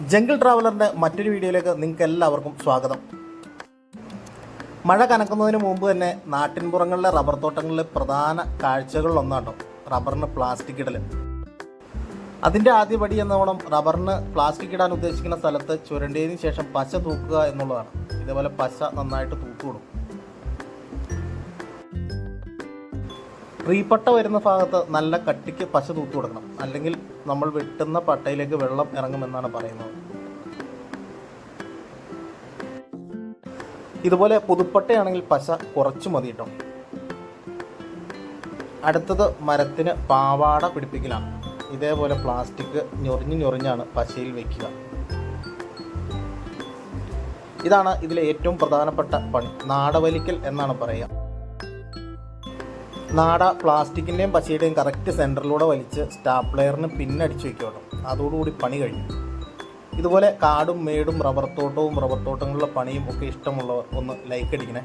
Jungle ട്രാവലറിന്റെ മറ്റൊരു വീഡിയോയിലേക്ക് നിങ്ങൾക്ക് എല്ലാവർക്കും സ്വാഗതം. മഴ കനക്കുന്നതിന് മുമ്പ് തന്നെ നാട്ടിൻപുറങ്ങളിലെ റബ്ബർ തോട്ടങ്ങളിലെ പ്രധാന കാഴ്ചകളിലൊന്നാട്ടോ റബ്ബറിന് പ്ലാസ്റ്റിക് ഇടൽ അതിന്റെ ആദ്യപടി എന്നോണം റബ്ബറിന് പ്ലാസ്റ്റിക് ഇടാൻ ഉദ്ദേശിക്കുന്ന സ്ഥലത്ത് ചുരണ്ടിയതിന് ശേഷം പശ തൂക്കുക എന്നുള്ളതാണ്. ഇതേപോലെ പശ നന്നായിട്ട് തൂത്തുവിടും. റീപ്പട്ട വരുന്ന ഭാഗത്ത് നല്ല കട്ടിക്ക് പശ തൂത്തു കൊടുക്കണം. അല്ലെങ്കിൽ നമ്മൾ വെട്ടുന്ന പട്ടയിലേക്ക് വെള്ളം ഇറങ്ങുമെന്നാണ് പറയുന്നത്. ഇതുപോലെ പുതുപ്പട്ടയാണെങ്കിൽ പശ കുറച്ച് മതി കേട്ടോ അടുത്തത് മരത്തിന് പാവാട പിടിപ്പിക്കലാണ്. ഇതേപോലെ പ്ലാസ്റ്റിക് ഞൊറിഞ്ഞു ഞൊറിഞ്ഞാണ് പശയിൽ വയ്ക്കുക ഇതാണ് ഇതിലെ ഏറ്റവും പ്രധാനപ്പെട്ട പണി. നാടവലിക്കൽ എന്നാണ് പറയുക. നാട പ്ലാസ്റ്റിക്കിന്റെയും പശയുടെയും കറക്റ്റ് സെന്ററിലൂടെ വലിച്ച് സ്റ്റാപ്ലെയറിന് പിന്നടിച്ച് വെക്കോട്ടോ അതോടുകൂടി പണി കഴിഞ്ഞു. ഇതുപോലെ കാടും മേടും റബ്ബർ തോട്ടവും റബ്ബർ തോട്ടങ്ങളിലെ പണിയും ഒക്കെ ഇഷ്ടമുള്ളവർ ഒന്ന് ലൈക്ക് അടിക്കണേ.